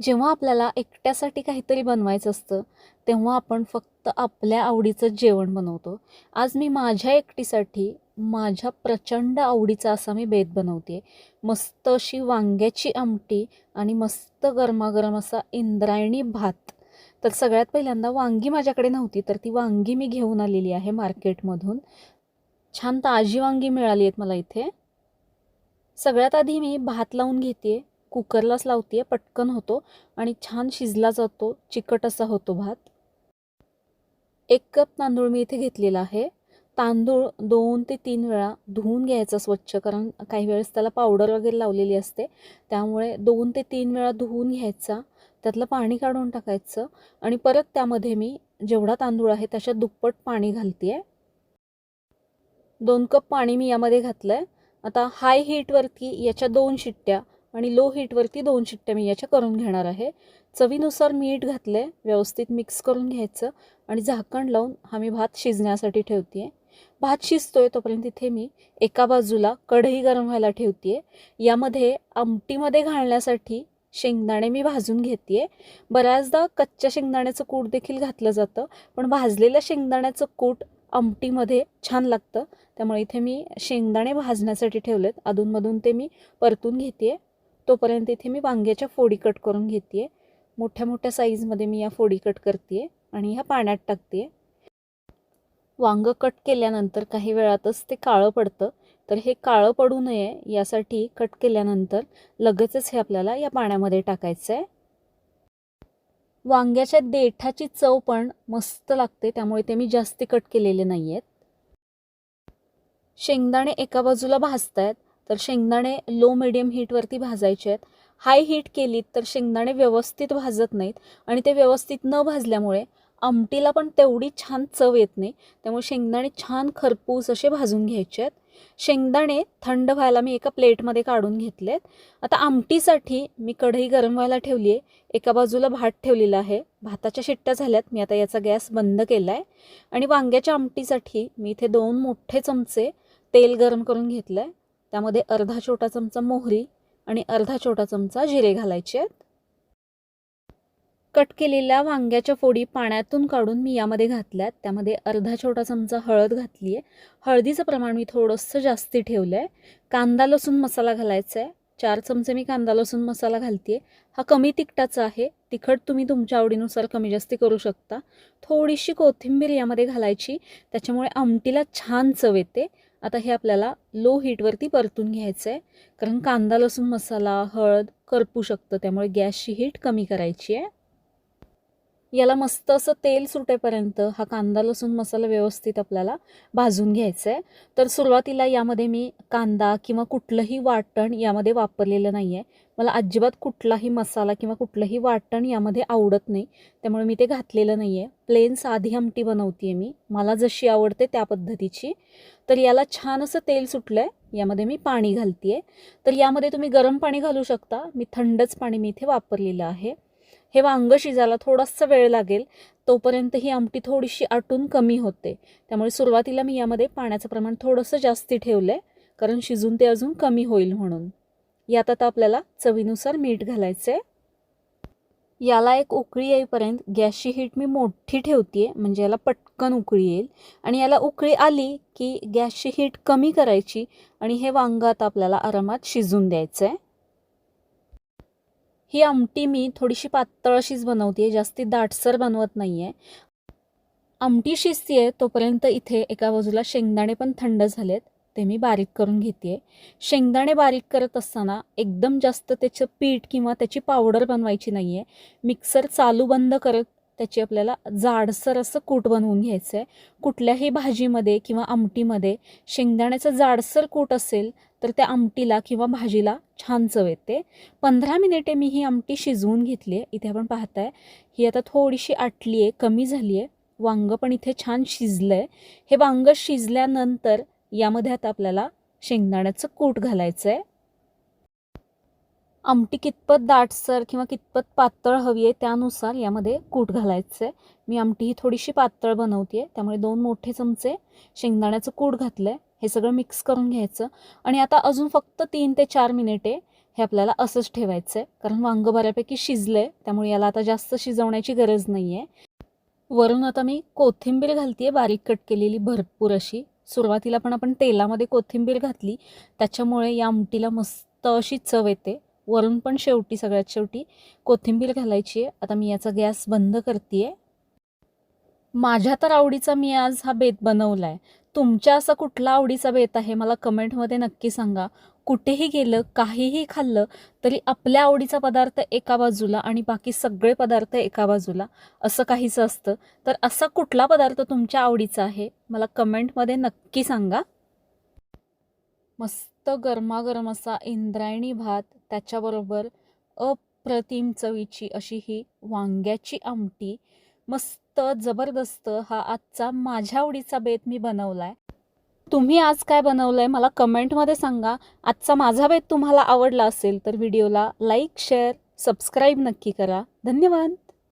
जेव्हा आपल्याला एकट्यासाठी काहीतरी बनवायचं असतं तेव्हा आपण फक्त आपल्या आवडीचं जेवण बनवतो. आज मी माझ्या एकटीसाठी माझ्या प्रचंड आवडीचा असा मी बेत बनवते मस्त अशी वांग्याची आमटी आणि मस्त गरमागरम असा इंद्रायणी भात. तर सगळ्यात पहिल्यांदा वांगी माझ्याकडे नव्हती तर ती वांगी मी घेऊन आलेली आहे मार्केटमधून. छान ताजी वांगी मिळाली आहेत मला इथे. सगळ्यात आधी मी भात लावून घेते कुकरलाच लावते पटकन होतो आणि छान शिजला जातो चिकट असा होतो भात. एक कप तांदूळ मी इथे घेतलेला आहे. तांदूळ दोन ते तीन वेळा धुवून घ्यायचा स्वच्छ कारण काही वेळेस त्याला पावडर वगैरे लावलेली असते. त्यामुळे दोन ते तीन वेळा धुवून घ्यायचा त्यातलं पाणी काढून टाकायचं आणि परत त्यामध्ये मी जेवढा तांदूळ आहे त्याच्यात दुप्पट पाणी घालते आहे दोन कप पाणी मी यामध्ये घातलं आहे आता हाय हीटवरती याच्या दोन शिट्ट्या आणि लो हीटवरती दोन शिट्ट्या मी याच्या करून घेणार आहे. चवीनुसार मीठ घातलं आहे व्यवस्थित मिक्स करून घ्यायचं आणि झाकण लावून हा मी भात शिजण्यासाठी ठेवते आहे भात शिजतोय तोपर्यंत इथे मी एका बाजूला कढई गरम व्हायला ठेवते आहे यामध्ये आमटीमध्ये घालण्यासाठी शेंगदाणे मी भाजून घेते बऱ्याचदा कच्च्या शेंगदाण्याचं कूट देखील घातलं जातं पण भाजलेल्या शेंगदाण्याचं कूट आमटीमध्ये छान लागतं. त्यामुळे इथे मी शेंगदाणे भाजण्यासाठी ठेवलेत. अधूनमधून ते मी परतून घेते तोपर्यंत इथे मी वांग्याच्या फोडी कट करून घेते मोठ्या मोठ्या साईजमध्ये मी या फोडी कट करते आणि ह्या पाण्यात टाकते वांगं कट केल्यानंतर काही वेळातच ते काळं पडतं. तर हे काळं पडू नये यासाठी कट केल्यानंतर लगेचच हे आपल्याला या पाण्यामध्ये टाकायचं आहे वांग्याच्या देठाची चव पण मस्त लागते त्यामुळे ते मी जास्ती कट केलेले नाही आहेत शेंगदाणे एका बाजूला भाजत आहेत तर शेंगदाणे लो मिडियम हीटवरती भाजायचे आहेत. हाय हीट केलीत तर शेंगदाणे व्यवस्थित भाजत नाहीत आणि ते व्यवस्थित न भाजल्यामुळे आमटीला पण तेवढी छान चव येत नाही. त्यामुळे शेंगदाणे छान खरपूस असे भाजून घ्यायचे आहेत. शेंगदाणे थंड व्हायला मी एका प्लेटमध्ये काढून घेतलेत. आता आमटीसाठी मी कढई गरम व्हायला ठेवली आहे. एका बाजूला भात ठेवलेला आहे. भाताच्या शिट्ट्या झाल्यात. मी आता याचा गॅस बंद केला आहे आणि वांग्याच्या आमटीसाठी मी इथे दोन मोठे चमचे तेल गरम करून घेतलं आहे त्यामध्ये अर्धा छोटा चमचा मोहरी आणि अर्धा छोटा चमचा जिरे घालायचे आहेत. कट केलेल्या वांग्याच्या फोडी पाण्यातून काढून मी यामध्ये घातल्यात. त्यामध्ये अर्धा छोटा चमचा हळद घातली आहे हळदीचं प्रमाण मी थोडंसं जास्ती ठेवलं आहे कांदा लसूण मसाला घालायचा आहे चार चमचे मी कांदा लसूण मसाला घालते हा कमी तिखटाचा आहे. तिखट तुम्ही तुमच्या आवडीनुसार कमी जास्ती करू शकता. थोडीशी कोथिंबीर यामध्ये घालायची. त्याच्यामुळे आमटीला छान चव येते. आता हे आपल्याला लो हीटवरती परतून घ्यायचं आहे कारण कांदा लसूण मसाला हळद करपू शकतं. त्यामुळे गॅसची हीट कमी करायची आहे. याला मस्त असं तेल सुटेपर्यंत हा कांदा लसूण मसाला व्यवस्थित आपल्याला भाजून घ्यायचा आहे तर सुरुवातीला यामध्ये मी कांदा किंवा कुठलंही वाटण यामध्ये वापरलेलं नाही आहे मला अजिबात कुठलाही मसाला किंवा कुठलंही वाटण यामध्ये आवडत नाही. त्यामुळे मी ते घातलेलं नाही आहे प्लेन साधी आमटी बनवते आहे मी. मला जशी आवडते त्या पद्धतीची. तर याला छान असं तेल सुटलं आहे यामध्ये मी पाणी घालते आहे तर यामध्ये तुम्ही गरम पाणी घालू शकता. मी थंडच पाणी मी इथे वापरलेलं आहे. हे वांग शिजायला थोडासा वेळ लागेल. तोपर्यंत ही आमटी थोडीशी आटून कमी होते. त्यामुळे सुरुवातीला मी यामध्ये पाण्याचं प्रमाण थोडंसं जास्ती ठेवलं आहे कारण शिजून ते अजून कमी होईल म्हणून. यात आता आपल्याला चवीनुसार मीठ घालायचं आहे याला एक उकळी येईपर्यंत गॅसची हीट मी मोठी ठेवते म्हणजे याला पटकन उकळी येईल. आणि याला उकळी आली की गॅसची हीट कमी करायची आणि हे वांगं आता आपल्याला आरामात शिजून द्यायचं आहे ही आमटी मी थोडीशी पातळ अशीच बनवते जास्ती दाटसर बनवत नाही आहे आमटी शिजती आहे तोपर्यंत इथे एका बाजूला शेंगदाणे पण थंड झालेत ते मी बारीक करून घेते शेंगदाणे बारीक करत असताना एकदम जास्त त्याचं पीठ किंवा त्याची पावडर बनवायची नाही आहे मिक्सर चालू बंद करत त्याची आपल्याला जाडसर असं कूट बनवून घ्यायचं आहे कुठल्याही भाजीमध्ये किंवा आमटीमध्ये शेंगदाण्याचं जाडसर कूट असेल तर त्या आमटीला किंवा भाजीला छान चव येते. पंधरा मिनिटे मी ही आमटी शिजवून घेतली आहे इथे आपण पाहताय ही आता थोडीशी आटली आहे कमी झाली आहे वांगं पण इथे छान शिजलं आहे हे वांगं शिजल्यानंतर यामध्ये आता आपल्याला शेंगदाण्याचं कूट घालायचं आहे आमटी कितपत दाटसर किंवा कितपत पातळ हवी आहे त्यानुसार यामध्ये कूट घालायचं आहे मी आमटी ही थोडीशी पातळ बनवते आहे त्यामुळे दोन मोठे चमचे शेंगदाण्याचं कूट घातलं आहे हे सगळं मिक्स करून घ्यायचं. आणि आता अजून फक्त तीन ते चार मिनिटे हे आपल्याला असंच ठेवायचं आहे कारण वांगं बऱ्यापैकी शिजलं आहे त्यामुळे याला आता जास्त शिजवण्याची गरज नाही आहे वरून आता मी कोथिंबीर घालते बारीक कट केलेली भरपूर अशी. सुरुवातीला पण आपण तेलामध्ये कोथिंबीर घातली. त्याच्यामुळे या आमटीला मस्त अशी चव येते. वरून पण शेवटी सगळ्यात शेवटी कोथिंबीर घालायची आहे. आता मी याचा गॅस बंद करते माझ्या तर आवडीचा मी आज हा बेत बनवला आहे तुमच्या असा कुठला आवडीचा बेत आहे मला कमेंटमध्ये नक्की सांगा. कुठेही गेलं काहीही खाल्लं तरी आपल्या आवडीचा पदार्थ एका बाजूला आणि बाकी सगळे पदार्थ एका बाजूला असं काहीचं असतं. तर असा कुठला पदार्थ तुमच्या आवडीचा आहे मला कमेंटमध्ये नक्की सांगा. मस्त गरमागरम असा इंद्रायणी भात त्याच्याबरोबर अप्रतिम चवीची अशी ही वांग्याची आमटी मस्त जबरदस्त हा आजचा माझ्या आवडीचा बेत मी बनवला आहे तुम्ही आज काय बनवलं आहे मला कमेंटमध्ये सांगा. आजचा माझा बेत तुम्हाला आवडला असेल तर व्हिडिओला लाईक शेअर सबस्क्राईब नक्की करा. धन्यवाद!